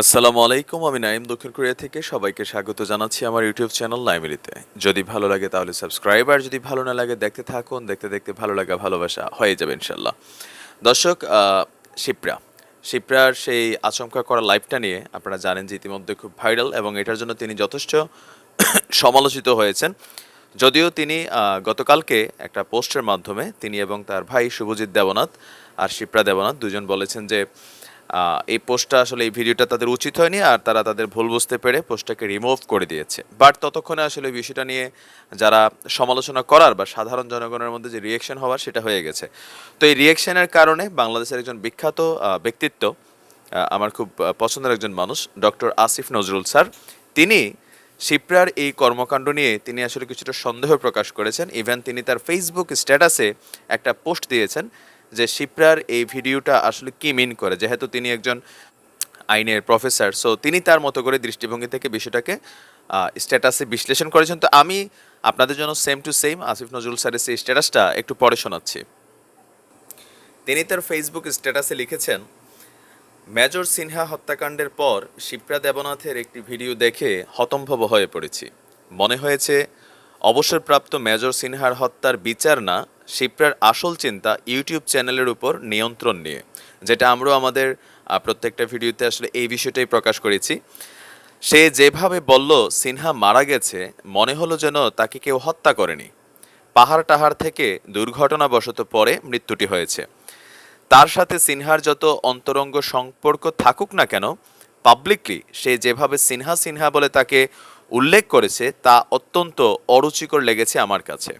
আসসালামু আলাইকুম, আমি নাইম দক্ষিণ কোরিয়া থেকে। সবাইকে স্বাগত জানাচ্ছি আমার ইউটিউব চ্যানেল নাইমিলিতে। যদি ভালো লাগে তাহলে সাবস্ক্রাইব, আর যদি ভালো না লাগে দেখতে থাকুন। দেখতে দেখতে ভালো লাগা, ভালোবাসা হয়ে যাবে ইনশাল্লাহ দর্শক শিপ্রা। শিপ্রার সেই আচমকা করা লাইভটা নিয়ে আপনারা জানেন যে ইতিমধ্যে খুব ভাইরাল এবং এটার জন্য তিনি যথেষ্ট সমালোচিত হয়েছেন। যদিও তিনি গতকালকে একটা পোস্টের মাধ্যমে তিনি এবং তার ভাই শুভজিৎ দেবনাথ আর শিপ্রা দেবনাথ দুজন বলেছেন যে এই পোস্টটা আসলে এই ভিডিওটা তাদের উচিত হয়নি আর তারা তাদের ভুল বুঝতে পেরে পোস্টটাকে রিমুভ করে দিয়েছে। বাট ততক্ষণে আসলে বিষয়টা নিয়ে যারা সমালোচনা করার বা সাধারণ জনগণের মধ্যে যে রিয়েকশন হওয়ার সেটা হয়ে গেছে। তো এই রিয়েকশনের কারণে বাংলাদেশের একজন বিখ্যাত ব্যক্তিত্ব আমার খুব পছন্দের একজন মানুষ, ডক্টর আসিফ নজরুল স্যার, তিনি শিপ্রার এই কর্মকাণ্ড নিয়ে তিনি আসলে কিছুটা সন্দেহ প্রকাশ করেছেন। ইভেন তিনি তার ফেসবুক স্ট্যাটাসে একটা পোস্ট দিয়েছেন। যে শিপ্রার এই ভিডিওটা আসলে কি মিন করে? যেহেতু তিনি একজন আইনের প্রফেসর সো তিনি তার মতো করে দৃষ্টিভঙ্গি থেকে বিষয়টাকে স্ট্যাটাসে বিশ্লেষণ করেছেন। তো আমি আপনাদের জন্য same to same Asif Nazrul স্যারের সেই স্ট্যাটাসটা একটু পরে শোনাচ্ছি। তিনি তার ফেসবুক স্ট্যাটাসে লিখেছেন, মেজর সিনহা হত্যাকাণ্ডের পর শিপ্রা দেবনাথের একটি ভিডিও দেখে হতম্ভব হয়ে পড়েছি। মনে হয়েছে, অবসরপ্রাপ্ত মেজর সিনহার হত্যার বিচার না শিপ্রার আসল চিন্তা ইউটিউব চ্যানেলের উপর নিয়ন্ত্রণ নিয়ে, যেটা আমরাও আমাদের প্রত্যেকটা ভিডিওতে আসলে এই বিষয়টাই প্রকাশ করেছি। সে যেভাবে বলল, সিনহা মারা গেছে, মনে হলো যেন তাকে কেউ হত্যা করেনি। পাহাড় টাহাড় থেকে দুর্ঘটনাবশত পরে মৃত্যুটি হয়েছে। তার সাথে সিনহার যত অন্তরঙ্গ সম্পর্ক থাকুক না কেন পাবলিকলি সে যেভাবে সিনহা সিনহা বলে তাকে উল্লেখ করেছে, তা অত্যন্ত অরুচিকর লেগেছে আমার কাছে।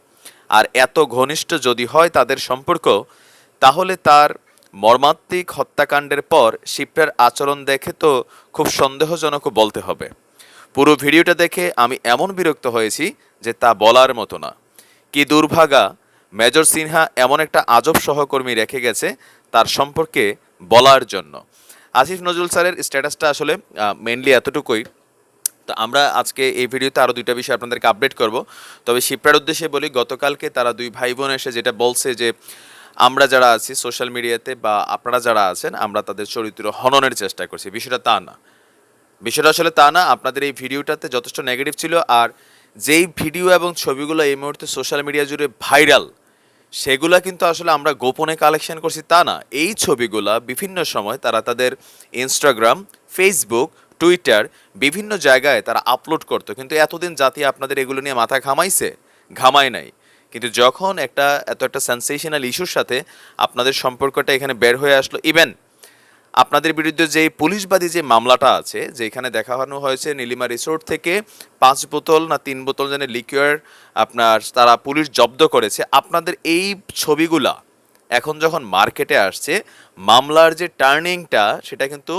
আর এত ঘনিষ্ঠ যদি হয় তাদের সম্পর্ক, তাহলে তার মর্মান্তিক হত্যাকাণ্ডের পর শিপ্রার আচরণ দেখে তো খুব সন্দেহজনক বলতে হবে। পুরো ভিডিওটা দেখে আমি এমন বিরক্ত হয়েছি যে তা বলার মতো না। কি দুর্ভাগা, মেজর সিনহা এমন একটা আজব সহকর্মী রেখে গেছে তার সম্পর্কে বলার জন্য। আসিফ নজরুল স্যারের স্ট্যাটাসটা আসলে মেনলি এতটুকুই। তো আমরা আজকে এই ভিডিওতে আরও দুইটা বিষয় আপনাদেরকে আপডেট করব। তবে শিপ্রার উদ্দেশ্যে বলি, গতকালকে তারা দুই ভাই বোন এসে যেটা বলছে যে, আমরা যারা আছি সোশ্যাল মিডিয়াতে বা আপনারা যারা আছেন, আমরা তাদের চরিত্র হননের চেষ্টা করছি। বিষয়টা তা না। বিষয়টা আসলে তা না, আপনাদের এই ভিডিওটাতে যথেষ্ট নেগেটিভ ছিল আর যেই ভিডিও এবং ছবিগুলো এই মুহূর্তে সোশ্যাল মিডিয়া জুড়ে ভাইরাল সেগুলা কিন্তু আসলে আমরা গোপনে কালেকশন করছি তা না। এই ছবিগুলা বিভিন্ন সময় তারা তাদের ইনস্টাগ্রাম ফেসবুক টুইটার বিভিন্ন জায়গায় তারা আপলোড করতো। কিন্তু এতদিন জাতি আপনাদের এগুলো নিয়ে মাথা ঘামাইছে? ঘামায় নাই। কিন্তু যখন একটা, এত একটা সেন্সেশনাল ইস্যুর সাথে আপনাদের সম্পর্কটা এখানে বের হয়ে আসলো ইভেন আপনাদের বিরুদ্ধে যে পুলিশবাদী যে মামলাটা আছে, যেখানে দেখানো হয়েছে নীলিমা রিসোর্ট থেকে পাঁচ বোতল না তিন বোতল যেন লিকুয়ার আপনার তারা পুলিশ জব্দ করেছে, আপনাদের এই ছবিগুলা এখন যখন মার্কেটে আসছে, মামলার যে টার্নিংটা, সেটা কিন্তু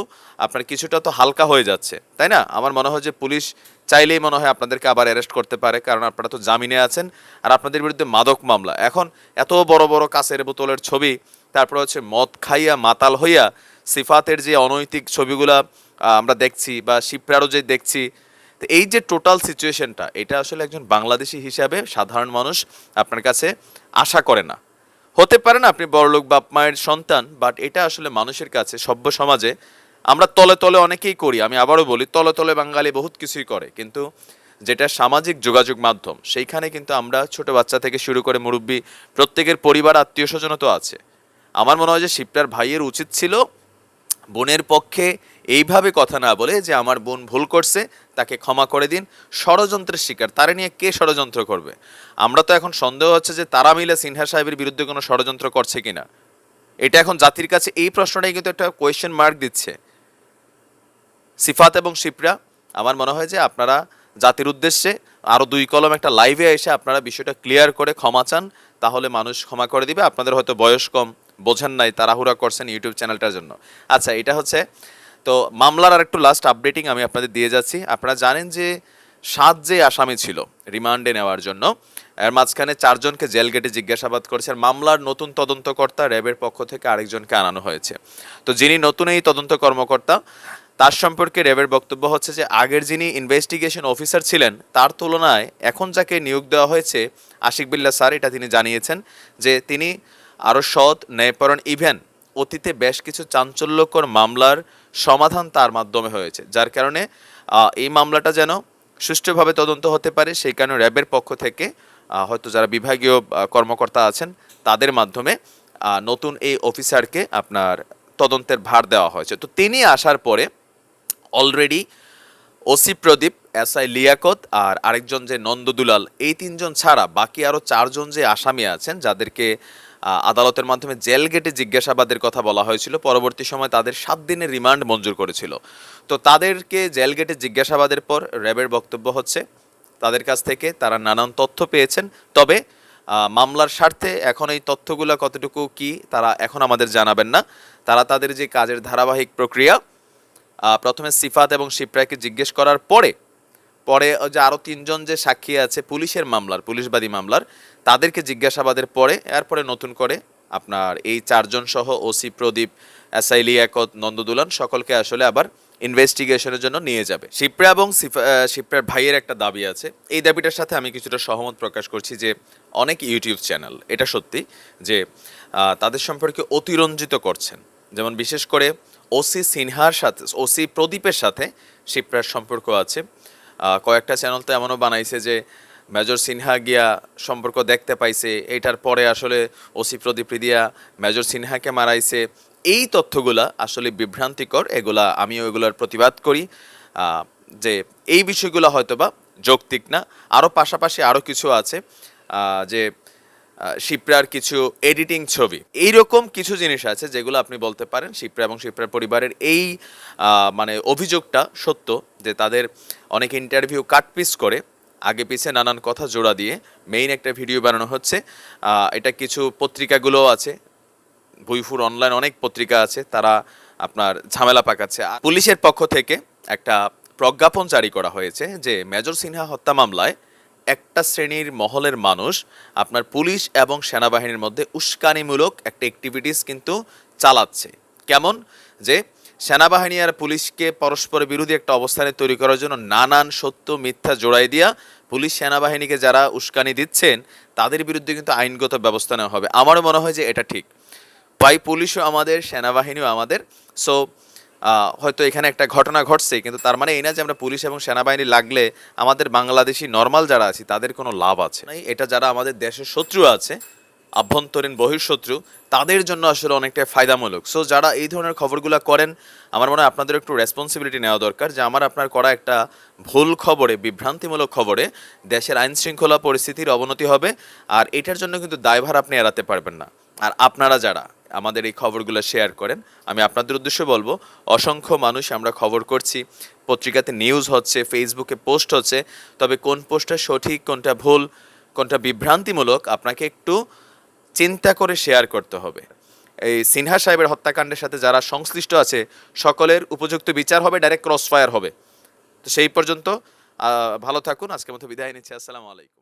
আপনার কিছুটা তো হালকা হয়ে যাচ্ছে, তাই না? আমার মনে হয় যে পুলিশ চাইলেই মনে হয় আপনাদেরকে আবার অ্যারেস্ট করতে পারে, কারণ আপনারা তো জামিনে আছেন আর আপনাদের বিরুদ্ধে মাদক মামলা। এখন এত বড় বড় কাছের বোতলের ছবি, তারপর হচ্ছে মদ খাইয়া, মাতাল হইয়া, সিফাতের যে অনৈতিক ছবিগুলা আমরা দেখছি বা শিপ্রারও যে দেখছি, তো এই যে টোটাল সিচুয়েশনটা এটা আসলে একজন বাংলাদেশি হিসাবে সাধারণ মানুষ আপনার কাছে আশা করে না। হতে পারে না, আপনি বড়লোক বাপ মায়ের সন্তান বাট এটা আসলে মানুষের কাছে, সভ্য সমাজে, আমরা তলে তলে অনেকেই করি, আমি আবারও বলি, তলে তলে বাঙালি বহুত কিছুই করে, কিন্তু যেটা সামাজিক যোগাযোগ মাধ্যম, সেইখানে কিন্তু আমরা ছোট বাচ্চা থেকে শুরু করে মুরব্বী, প্রত্যেকের পরিবার আত্মীয় স্বজনও তো আছে। আমার মনে হয় যে শিপ্রার ভাইয়ের উচিত ছিল বোনের পক্ষে এইভাবে কথা না বলে যে আমার বোন ভুল করছে, তাকে ক্ষমা করে দিন। ষড়যন্ত্রের শিকার। তারা নিয়ে কে ষড়যন্ত্র করবে? আমরা তো এখন সন্দেহ হচ্ছে যে তারা মিলে সিনহা সাহেবের বিরুদ্ধে কোনো ষড়যন্ত্র করছে কিনা। এটা এখন জাতির কাছে এই প্রশ্নটাই কিন্তু একটা কোয়েশ্চেন মার্ক দিচ্ছে। সিফাত এবং শিপ্রা, আমার মনে হয় যে আপনারা জাতির উদ্দেশ্যে আরও দুই কলম একটা লাইভে এসে আপনারা বিষয়টা ক্লিয়ার করে ক্ষমা চান, তাহলে মানুষ ক্ষমা করে দিবে। আপনাদের হয়তো বয়স কম। বোঝেন নাই, তাড়াহুড়া করছেন ইউটিউব চ্যানেলটার জন্য। আচ্ছা এটা হচ্ছে, তো মামলার আর একটু লাস্ট আপডেটিং আমি আপনাদের দিয়ে যাচ্ছি। আপনারা জানেন যে সাত যে আসামি ছিল রিমান্ডে নেওয়ার জন্য, এর মাঝখানে চারজনকে জেল গেটে জিজ্ঞাসাবাদ করেছে আর মামলার নতুন তদন্তকর্তা র্যাবের পক্ষ থেকে আরেকজনকে আনানো হয়েছে। তো যিনি নতুন এই তদন্ত কর্মকর্তা, তার সম্পর্কে র্যাবের বক্তব্য হচ্ছে যে আগের যিনি ইনভেস্টিগেশন অফিসার ছিলেন, তার তুলনায় এখন যাকে নিয়োগ দেওয়া হয়েছে আশিক বিল্লা স্যার, এটা তিনি জানিয়েছেন যে তিনি আরও সৎ ন্যায়পরণ ইভেন অতীতে বেশ কিছু চাঞ্চল্যকর মামলার সমাধান তার মাধ্যমে হয়েছে। যার কারণে এই মামলাটা যেন সুষ্ঠুভাবে তদন্ত হতে পারে, সেই কারণে র্যাবের পক্ষ থেকে হয়তো যারা বিভাগীয় কর্মকর্তা আছেন, তাদের মাধ্যমে নতুন এই অফিসারকে আপনার তদন্তের ভার দেওয়া হয়েছে। তো তিনি আসার পরে already OC Pradeep S I Liyakat আর আরেকজন যে নন্দ দুলাল এই তিনজন ছাড়া বাকি আরও চারজন যে আসামি আছেন, যাদেরকে আদালতের মাধ্যমে জেল গেটে জিজ্ঞাসাবাদের কথা বলা হয়েছিল। পরবর্তী সময় তাদের সাত দিনের রিমান্ড মঞ্জুর করেছিল। তো তাদেরকে জেল গেটে জিজ্ঞাসাবাদের পর র্যাবের বক্তব্য হচ্ছে, তাদের কাছ থেকে তারা নানান তথ্য পেয়েছেন। তবে মামলার স্বার্থে এখন এই তথ্যগুলো কতটুকু কি, তারা এখন আমাদের জানাবেন না। তারা তাদের যে কাজের ধারাবাহিক প্রক্রিয়া প্রথমে সিফাত এবং শিপ্রাকে জিজ্ঞেস করার পরে পরে যে আরও তিনজন যে সাক্ষী আছে পুলিশের মামলার, পুলিশবাদী মামলার, তাদেরকে জিজ্ঞাসাবাদের পরে, এরপরে নতুন করে আপনার এই চারজন সহ ওসি প্রদীপ এসআই লিয়াকত, নন্দদুলান সকলকে আসলে আবার ইনভেস্টিগেশনের জন্য নিয়ে যাবে। শিপ্রা এবং শিপ্রার ভাইয়ের একটা দাবি আছে। এই দাবিটার সাথে আমি কিছুটা সহমত প্রকাশ করছি যে অনেক ইউটিউব চ্যানেল, এটা সত্যি, যে তাদের সম্পর্কে অতিরঞ্জিত করছেন। যেমন বিশেষ করে ওসি সিনহার সাথে, ওসি প্রদীপের সাথে শিপ্রার সম্পর্ক আছে। কয়েকটা চ্যানেল তো এমনও বানাইছে যে মেজর সিনহা গিয়া সম্পর্ক দেখতে পাইছে এটার পরে আসলে ওসি প্রদীপ রিদিয়া মেজর সিনহাকে মারাইছে। এই তথ্যগুলা আসলে বিভ্রান্তিকর, এগুলা আমিও এগুলোর প্রতিবাদ করি। যে এই বিষয়গুলো হয়তোবা যৌক্তিক না আরও পাশাপাশি আরও কিছু আছে যে শিপ্রার কিছু এডিটিং ছবি। এইরকম কিছু জিনিস আছে যেগুলো আপনি বলতে পারেন শিপ্রা এবং শিপ্রার পরিবারের এই মানে অভিযোগটা সত্য যে তাদের অনেক ইন্টারভিউ কাটপিস করে, আগে পিছে নানান কথা জোড়া দিয়ে মেইন একটা ভিডিও বানানো হচ্ছে। এটা কিছু পত্রিকাগুলোও আছে। ভুইফুর অনলাইন অনেক পত্রিকা আছে, তারা আপনার ঝামেলা পাকাচ্ছে। পুলিশের পক্ষ থেকে একটা প্রজ্ঞাপন জারি করা হয়েছে যে মেজর সিনহা হত্যা মামলায় একটা শ্রেণির মহলের মানুষ, আপনার পুলিশ এবং সেনাবাহিনীর মধ্যে উস্কানিমূলক একটা অ্যাক্টিভিটিস কিন্তু চালাচ্ছে। কেমন? যে সেনাবাহিনী আর পুলিশকে পরস্পর বিরোধী একটা অবস্থানে তৈরি করার জন্য নানান সত্য, মিথ্যা জোড়াই দিয়া পুলিশ সেনাবাহিনীকে যারা উস্কানি দিচ্ছেন, তাদের বিরুদ্ধে কিন্তু আইনগত ব্যবস্থা নেওয়া হবে। আমারও মনে হয় যে এটা ঠিক। ভাই, পুলিশও আমাদের, সেনাবাহিনীও আমাদের। সো হয়তো এখানে একটা ঘটনা ঘটছে, কিন্তু তার মানে এই না যে আমরা পুলিশ এবং সেনাবাহিনী লাগলে আমাদের বাংলাদেশি নর্মাল যারা আছি, তাদের কোনো লাভ আছে এটা যারা আমাদের দেশের শত্রু আছে, আভ্যন্তরীণ বহিঃশত্রু, তাদের জন্য আসলে অনেকটা ফায়দামূলক। সো যারা এই ধরনের খবরগুলো করেন, আমার মনে হয় আপনাদের একটু রেসপন্সিবিলিটি নেওয়া দরকার যে আমার আপনার করা একটা ভুল খবরে, বিভ্রান্তিমূলক খবরে দেশের আইন শৃঙ্খলা পরিস্থিতির অবনতি হবে, আর এটার জন্য কিন্তু দায়ভার আপনি এড়াতে পারবেন না। আর আপনারা যারা আমাদের এই খবরগুলো শেয়ার করেন। আমি আপনাদের উদ্দেশ্যে বলব, অসংখ্য মানুষ আমরা খবর করছি, পত্রিকাতে নিউজ হচ্ছে ফেসবুকে পোস্ট হচ্ছে, তবে কোন পোস্টটা সঠিক, কোনটা ভুল, কোনটা বিভ্রান্তিমূলক, আপনাকে একটু চিন্তা করে শেয়ার করতে হবে। এই সিনহা সাহেবের হত্যাকাণ্ডের সাথে যারা সংশ্লিষ্ট আছে, সকলের উপযুক্ত বিচার হবে ডাইরেক্ট ক্রস ফায়ার হবে। তো সেই পর্যন্ত ভালো থাকুন, আজকের মতো বিদায় নিচ্ছি, আসসালামু আলাইকুম।